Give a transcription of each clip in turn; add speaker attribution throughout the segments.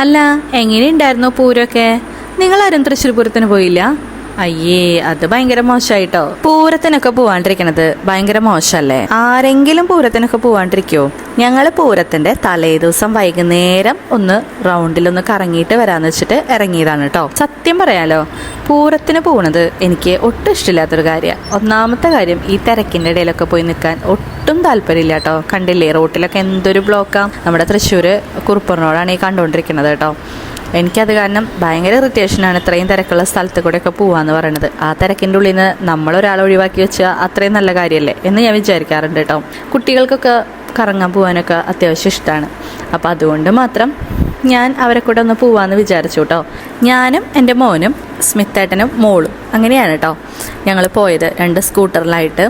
Speaker 1: അല്ല എങ്ങനെയുണ്ടായിരുന്നു പൂരമൊക്കെ നിങ്ങളാരും തൃശ്ശൂർ പൂരത്തിന് പോയില്ല? അയ്യേ അത് ഭയങ്കര മോശമായിട്ടോ പൂരത്തിനൊക്കെ പോവാണ്ടിരിക്കണത് ഭയങ്കര മോശമല്ലേ ആരെങ്കിലും പൂരത്തിനൊക്കെ പോവാണ്ടിരിക്കോ? ഞങ്ങൾ പൂരത്തിന്റെ തലേദിവസം വൈകുന്നേരം ഒന്ന് റൗണ്ടിലൊന്ന് കറങ്ങിയിട്ട് വരാന്ന് വെച്ചിട്ട് ഇറങ്ങിയതാണ് കേട്ടോ സത്യം പറയാലോ പൂരത്തിന് പോണത് എനിക്ക് ഒട്ടും ഇഷ്ടമില്ലാത്തൊരു കാര്യമാണ് ഒന്നാമത്തെ കാര്യം ഈ തിരക്കിന്റെ ഇടയിലൊക്കെ പോയി നിൽക്കാൻ ഒട്ടും താല്പര്യമില്ല കേട്ടോ കണ്ടില്ലേ റോട്ടിലൊക്കെ എന്തൊരു ബ്ലോക്കാ. നമ്മുടെ തൃശ്ശൂർ കുറുപ്പറിനോടാണ് ഈ കണ്ടുകൊണ്ടിരിക്കുന്നത് കേട്ടോ എനിക്കത് കാരണം ഭയങ്കര ഇറിറ്റേഷനാണ് ഇത്രയും തിരക്കുള്ള സ്ഥലത്ത് കൂടെയൊക്കെ പോവാന്ന് പറയുന്നത് ആ തിരക്കിന്റെ ഉള്ളിൽ നിന്ന് നമ്മളൊരാളെ ഒഴിവാക്കി വെച്ചാൽ അത്രയും നല്ല കാര്യമല്ലേ എന്ന് ഞാൻ വിചാരിക്കാറുണ്ട് കേട്ടോ കുട്ടികൾക്കൊക്കെ കറങ്ങാൻ പോകാനൊക്കെ അത്യാവശ്യം ഇഷ്ടമാണ് അപ്പോൾ അതുകൊണ്ട് മാത്രം ഞാൻ അവരെ കൂടെ ഒന്ന് പോവാന്ന് വിചാരിച്ചു കേട്ടോ ഞാനും എന്റെ മോനും സ്മിത്തേട്ടനും മോളും അങ്ങനെയാണ് കേട്ടോ ഞങ്ങൾ പോയത് രണ്ട് സ്കൂട്ടറിലായിട്ട്.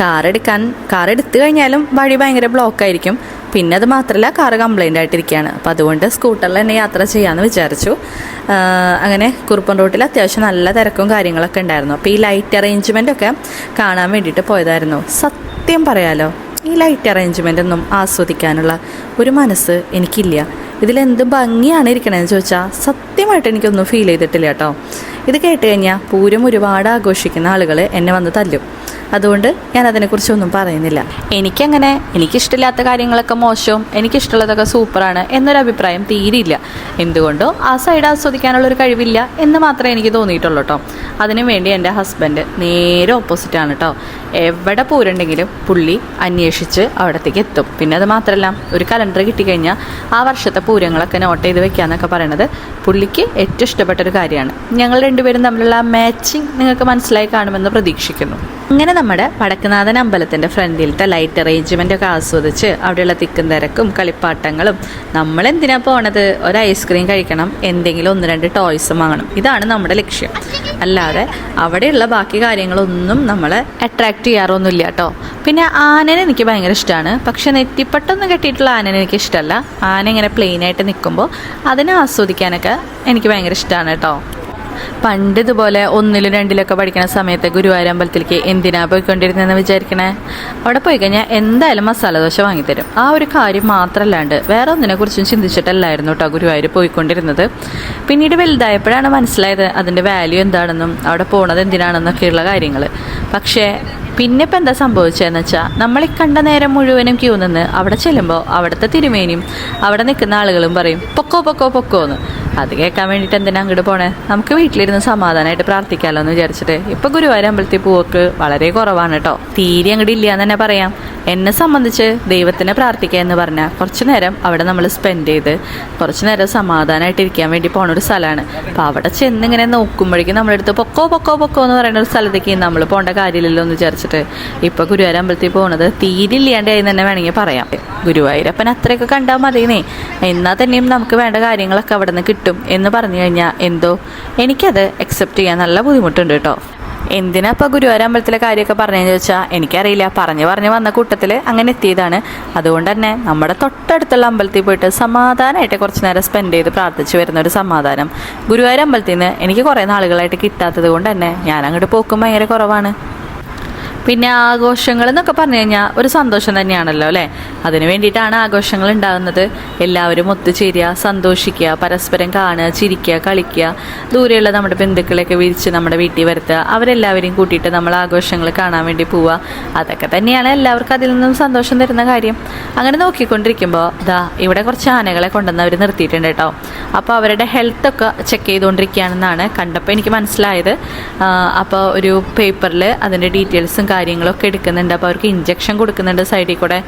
Speaker 1: കാർ എടുക്കാൻ കാർ എടുത്തു കഴിഞ്ഞാലും വഴി ഭയങ്കര ബ്ലോക്കായിരിക്കും പിന്നെ അത് മാത്രമല്ല കാറ് കംപ്ലൈന്റ് ആയിട്ടിരിക്കുകയാണ്. അപ്പോൾ അതുകൊണ്ട് സ്കൂട്ടറിൽ തന്നെ യാത്ര ചെയ്യാമെന്ന് വിചാരിച്ചു. അങ്ങനെ കുറുപ്പൻ റോട്ടിൽ അത്യാവശ്യം നല്ല തിരക്കും കാര്യങ്ങളൊക്കെ ഉണ്ടായിരുന്നു. അപ്പോൾ ഈ ലൈറ്റ് അറേഞ്ച്മെന്റ് ഒക്കെ കാണാൻ വേണ്ടിയിട്ട് പോയതായിരുന്നു. സത്യം പറയാലോ. ഈ ലൈറ്റ് അറേഞ്ച്മെന്റ് ഒന്നും ആസ്വദിക്കാനുള്ള ഒരു മനസ്സ് എനിക്കില്ല. ഇതിലെന്ത് ഭംഗിയാണ് ഇരിക്കണതെന്ന് ചോദിച്ചാൽ സത്യമായിട്ട് എനിക്കൊന്നും ഫീൽ ചെയ്തിട്ടില്ല കേട്ടോ. ഇത് കേട്ട് കഴിഞ്ഞാൽ പൂരം ഒരുപാട് ആഘോഷിക്കുന്ന ആളുകൾ എന്നെ വന്ന് തല്ലും. അതുകൊണ്ട് ഞാൻ അതിനെക്കുറിച്ചൊന്നും പറയുന്നില്ല. എനിക്കങ്ങനെ എനിക്കിഷ്ടമില്ലാത്ത കാര്യങ്ങളൊക്കെ മോശവും എനിക്കിഷ്ടമുള്ളതൊക്കെ സൂപ്പറാണ് എന്നൊരു അഭിപ്രായം തീരില്ല എന്തുകൊണ്ടോ ആ സൈഡ് ആസ്വദിക്കാനുള്ള ഒരു കഴിവില്ല എന്ന് മാത്രമേ എനിക്ക് തോന്നിയിട്ടുള്ളൂ കേട്ടോ അതിനു വേണ്ടി എന്റെ ഹസ്ബൻഡ് നേരെ ഓപ്പോസിറ്റ് ആണ് കേട്ടോ എവിടെ പോരുണ്ടെങ്കിലും പുള്ളി അന്വേഷിച്ച് അവിടത്തേക്ക് എത്തും. പിന്നെ അത് മാത്രമല്ല ഒരു കലണ്ടർ കിട്ടിക്കഴിഞ്ഞാൽ ആ വർഷത്തെ പൂരങ്ങളൊക്കെ നോട്ട് ചെയ്ത് വെക്കാന്നൊക്കെ പറയണത് പുള്ളിക്ക് ഏറ്റവും ഇഷ്ടപ്പെട്ട ഒരു കാര്യമാണ്. ഞങ്ങൾ രണ്ടുപേരും തമ്മിലുള്ള മാച്ചിങ് നിങ്ങൾക്ക് മനസ്സിലായി കാണുമെന്ന് പ്രതീക്ഷിക്കുന്നു. അങ്ങനെ നമ്മുടെ വടക്കുനാഥൻ അമ്പലത്തിന്റെ ഫ്രണ്ടിലത്തെ ലൈറ്റ് അറേഞ്ച്മെന്റ് ഒക്കെ ആസ്വദിച്ച് അവിടെയുള്ള തിക്കും തിരക്കും കളിപ്പാട്ടങ്ങളും നമ്മൾ എന്തിനാ പോണത്? ഒരു ഐസ്ക്രീം കഴിക്കണം എന്തെങ്കിലും ഒന്ന് രണ്ട് ടോയ്സ് വാങ്ങണം. ഇതാണ് നമ്മുടെ ലക്ഷ്യം. അല്ലാതെ അവിടെയുള്ള ബാക്കി കാര്യങ്ങളൊന്നും നമ്മളെ അട്രാക്ട് ചെയ്യാറൊന്നുമില്ല കേട്ടോ. പിന്നെ ആനനെ എനിക്ക് ഭയങ്കര ഇഷ്ടമാണ് പക്ഷെ നെറ്റിപ്പട്ടൊന്നും കെട്ടിയിട്ടുള്ള ആനനെ എനിക്ക് ഇഷ്ടമല്ല ആന ഇങ്ങനെ പ്ലെയിനായിട്ട് നിൽക്കുമ്പോൾ അതിനെ ആസ്വദിക്കാനൊക്കെ എനിക്ക് ഭയങ്കര ഇഷ്ടമാണ് കേട്ടോ. പണ്ട് ഇതുപോലെ ഒന്നിലും രണ്ടിലൊക്കെ പഠിക്കുന്ന സമയത്ത് ഗുരുവായൂർ അമ്പലത്തിലേക്ക് എന്തിനാ പോയിക്കൊണ്ടിരുന്നതെന്ന് വിചാരിക്കണേ? അവിടെ പോയി കഴിഞ്ഞാൽ എന്തായാലും മസാല ദോശ വാങ്ങിത്തരും. ആ ഒരു കാര്യം മാത്രമല്ലാണ്ട് വേറെ ഒന്നിനെ കുറിച്ചും ചിന്തിച്ചിട്ടല്ലായിരുന്നു കേട്ടോ ഗുരുവായൂർ പോയിക്കൊണ്ടിരുന്നത്. പിന്നീട് വലുതായപ്പോഴാണ് മനസ്സിലായത് അതിന്റെ വാല്യൂ എന്താണെന്നും അവിടെ പോണത് എന്തിനാണെന്നൊക്കെയുള്ള കാര്യങ്ങൾ പക്ഷേ പിന്നെ ഇപ്പം എന്താ സംഭവിച്ചതെന്ന് വെച്ചാൽ നമ്മൾ ഈ കണ്ട നേരം മുഴുവനും ക്യൂ നിന്ന് അവിടെ ചെല്ലുമ്പോൾ അവിടുത്തെ തിരുമേനിയും അവിടെ നിൽക്കുന്ന ആളുകളും പറയും പൊക്കോ പൊക്കോ പൊക്കോ എന്ന് അത് കേൾക്കാൻ വേണ്ടിയിട്ട് എന്തിനാ അങ്ങോട്ട് പോണേ? നമുക്ക് വീട്ടിലിരുന്ന് സമാധാനമായിട്ട് പ്രാർത്ഥിക്കാമല്ലോ എന്ന് വിചാരിച്ചിട്ട്. ഇപ്പൊ ഗുരുവായൂർ അമ്പലത്തിൽ പോക്ക് വളരെ കുറവാണ് കേട്ടോ തീരെ അങ്ങോട്ട് ഇല്ല എന്ന് തന്നെ പറയാം. എന്നെ സംബന്ധിച്ച് ദൈവത്തിനെ പ്രാർത്ഥിക്കുക എന്ന് പറഞ്ഞാൽ കുറച്ചു നേരം അവിടെ നമ്മൾ സ്പെൻഡ് ചെയ്ത് കുറച്ചു നേരം സമാധാനമായിട്ട് ഇരിക്കാൻ വേണ്ടി പോണ ഒരു സ്ഥലമാണ് അപ്പോൾ അവിടെ ചെന്നിങ്ങനെ നോക്കുമ്പോഴേക്കും നമ്മളെടുത്ത് പൊക്കോ പൊക്കോ പൊക്കോ എന്ന് പറയുന്ന ഒരു സ്ഥലത്തേക്ക് നമ്മൾ പോകേണ്ട കാര്യമില്ലല്ലോ എന്ന് വിചാരിച്ചിട്ട് ഇപ്പോൾ ഗുരുവായൂർ അമ്പലത്തിൽ പോകുന്നത് തീരില്ലാണ്ടായി തന്നെ വേണമെങ്കിൽ പറയാം. ഗുരുവായൂരപ്പൻ അത്രയൊക്കെ കണ്ടാൽ മതിയെന്നേ. എന്നാൽ തന്നെയും നമുക്ക് വേണ്ട കാര്യങ്ങളൊക്കെ അവിടെ നിന്ന് കിട്ടും എന്ന് പറഞ്ഞു കഴിഞ്ഞാൽ എന്തോ എനിക്കത് അക്സെപ്റ്റ് ചെയ്യാൻ നല്ല ബുദ്ധിമുട്ടുണ്ട് കേട്ടോ. എന്തിനാ ഇപ്പൊ ഗുരുവായൂർ അമ്പലത്തിലെ കാര്യമൊക്കെ പറഞ്ഞതെന്ന് ചോദിച്ചാൽ എനിക്കറിയില്ല. പറഞ്ഞു പറഞ്ഞു വന്ന കൂട്ടത്തിൽ അങ്ങനെ എത്തിയതാണ്. അതുകൊണ്ട് തന്നെ നമ്മുടെ തൊട്ടടുത്തുള്ള അമ്പലത്തിൽ പോയിട്ട് സമാധാനമായിട്ട് കുറച്ച് നേരം സ്പെൻഡ് ചെയ്ത് പ്രാർത്ഥിച്ചു വരുന്ന ഒരു സമാധാനം ഗുരുവായൂർ അമ്പലത്തിൽ നിന്ന് എനിക്ക് കുറേ നാളുകളായിട്ട് കിട്ടാത്തത് കൊണ്ട് തന്നെ ഞാൻ അങ്ങോട്ട് പോക്കും ഭയങ്കര കുറവാണ്. പിന്നെ ആഘോഷങ്ങൾ എന്നൊക്കെ പറഞ്ഞു കഴിഞ്ഞാൽ ഒരു സന്തോഷം തന്നെയാണല്ലോ അല്ലേ? അതിനു വേണ്ടിയിട്ടാണ് ആഘോഷങ്ങൾ ഉണ്ടാകുന്നത്. എല്ലാവരും ഒത്തുചേരുക സന്തോഷിക്കുക പരസ്പരം കാണുക ചിരിക്കുക കളിക്കുക. ദൂരെയുള്ള നമ്മുടെ ബന്ധുക്കളെയൊക്കെ വിരിച്ച് നമ്മുടെ വീട്ടിൽ വരുത്തുക. അവരെല്ലാവരെയും കൂട്ടിയിട്ട് നമ്മൾ ആഘോഷങ്ങൾ കാണാൻ വേണ്ടി പോവുക. അതൊക്കെ തന്നെയാണ് എല്ലാവർക്കും അതിൽ നിന്നും സന്തോഷം തരുന്ന കാര്യം. അങ്ങനെ നോക്കിക്കൊണ്ടിരിക്കുമ്പോൾ ദാ ഇവിടെ കുറച്ച് ആനകളെ കൊണ്ടുവന്ന് അവർ നിർത്തിയിട്ടുണ്ട് കേട്ടോ. അപ്പോൾ അവരുടെ ഹെൽത്തൊക്കെ ചെക്ക് ചെയ്തുകൊണ്ടിരിക്കുകയാണെന്നാണ് കണ്ടപ്പോൾ എനിക്ക് മനസ്സിലായത്. അപ്പോൾ ഒരു പേപ്പറിൽ അതിന്റെ ഡീറ്റെയിൽസും കാര്യങ്ങളൊക്കെ എടുക്കുന്നുണ്ട്. അപ്പോൾ അവർക്ക് ഇഞ്ചക്ഷൻ കൊടുക്കുന്നുണ്ട് സൈഡിൽ കൂടെ.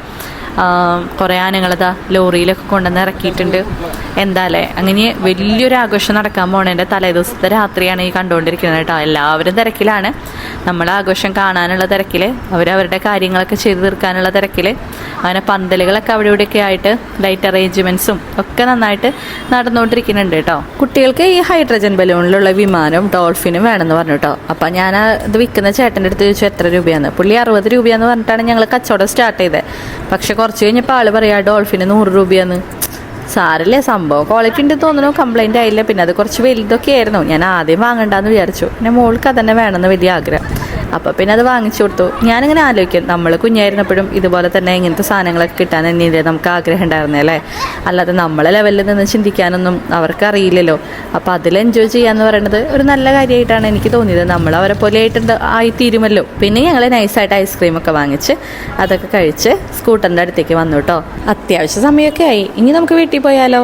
Speaker 1: കുറേ ആനകളതാ ലോറിയിലൊക്കെ കൊണ്ടുവന്ന് ഇറക്കിയിട്ടുണ്ട്. എന്താല്ലേ അങ്ങനെ വലിയൊരു ആഘോഷം നടക്കാൻ പോണേന്റെ തലേ ദിവസത്തെ രാത്രിയാണ് ഈ കണ്ടുകൊണ്ടിരിക്കുന്നത് കേട്ടോ. എല്ലാവരും തിരക്കിലാണ്. നമ്മൾ ആഘോഷം കാണാനുള്ള തിരക്കിൽ അവരവരുടെ കാര്യങ്ങളൊക്കെ ചെയ്തു തീർക്കാനുള്ള തിരക്കിൽ അങ്ങനെ പന്തലുകളൊക്കെ അവിടെ ഇവിടെയൊക്കെ ആയിട്ട് ലൈറ്റ് അറേഞ്ച്മെന്റ്സും ഒക്കെ നന്നായിട്ട് നടന്നുകൊണ്ടിരിക്കുന്നുണ്ട് കേട്ടോ. കുട്ടികൾക്ക് ഈ ഹൈഡ്രജൻ ബലൂണിലുള്ള വിമാനം ഡോൾഫിനും വേണമെന്ന് പറഞ്ഞു കേട്ടോ. അപ്പം ഞാൻ അത് വിൽക്കുന്ന ചേട്ടന്റെ അടുത്ത് ചോദിച്ചു എത്ര രൂപയാന്ന് പുള്ളി അറുപത് രൂപയെന്ന് പറഞ്ഞിട്ടാണ് ഞങ്ങൾ കച്ചവടം സ്റ്റാർട്ട് ചെയ്തത് പക്ഷെ കുറച്ച് കഴിഞ്ഞപ്പോൾ ആൾ പറയാ ഡോൾഫിന് നൂറ് രൂപയാണ് സാരല്ലേ സംഭവം ക്വാളിറ്റി ഉണ്ട് തോന്നുന്നു കംപ്ലൈന്റ് ആയില്ല. പിന്നെ അത് കുറച്ച് വലുതൊക്കെ ആയിരുന്നു. ഞാൻ ആദ്യം വാങ്ങണ്ടെന്ന് വിചാരിച്ചു. പിന്നെ മോൾക്ക് അതന്നെ വേണമെന്ന് വലിയ ആഗ്രഹം. അപ്പോൾ പിന്നെ അത് വാങ്ങിച്ചു കൊടുത്തു. ഞാനിങ്ങനെ ആലോചിക്കും നമ്മൾ കുഞ്ഞായിരുന്നപ്പോഴും ഇതുപോലെ തന്നെ ഇങ്ങനത്തെ സാധനങ്ങളൊക്കെ കിട്ടാൻ തന്നെയല്ലേ നമുക്ക് ആഗ്രഹം ഉണ്ടായിരുന്നേ അല്ലേ? അല്ലാതെ നമ്മളെ ലെവലിൽ നിന്ന് ചിന്തിക്കാനൊന്നും അവർക്ക് അറിയില്ലല്ലോ. അപ്പോൾ അതിൽ എൻജോയ് ചെയ്യാന്ന് പറയുന്നത് ഒരു നല്ല കാര്യമായിട്ടാണ് എനിക്ക് തോന്നിയത്. നമ്മൾ അവരെ പോലെ ആയിട്ട് ആയിത്തീരുമല്ലോ. പിന്നെ ഞങ്ങൾ നൈസായിട്ട് ഐസ്ക്രീം ഒക്കെ വാങ്ങിച്ച് അതൊക്കെ കഴിച്ച് സ്കൂട്ടറിന്റെ അടുത്തേക്ക് വന്നു കേട്ടോ. അത്യാവശ്യ സമയമൊക്കെ ആയി. ഇനി നമുക്ക് വീട്ടിൽ പോയാലോ?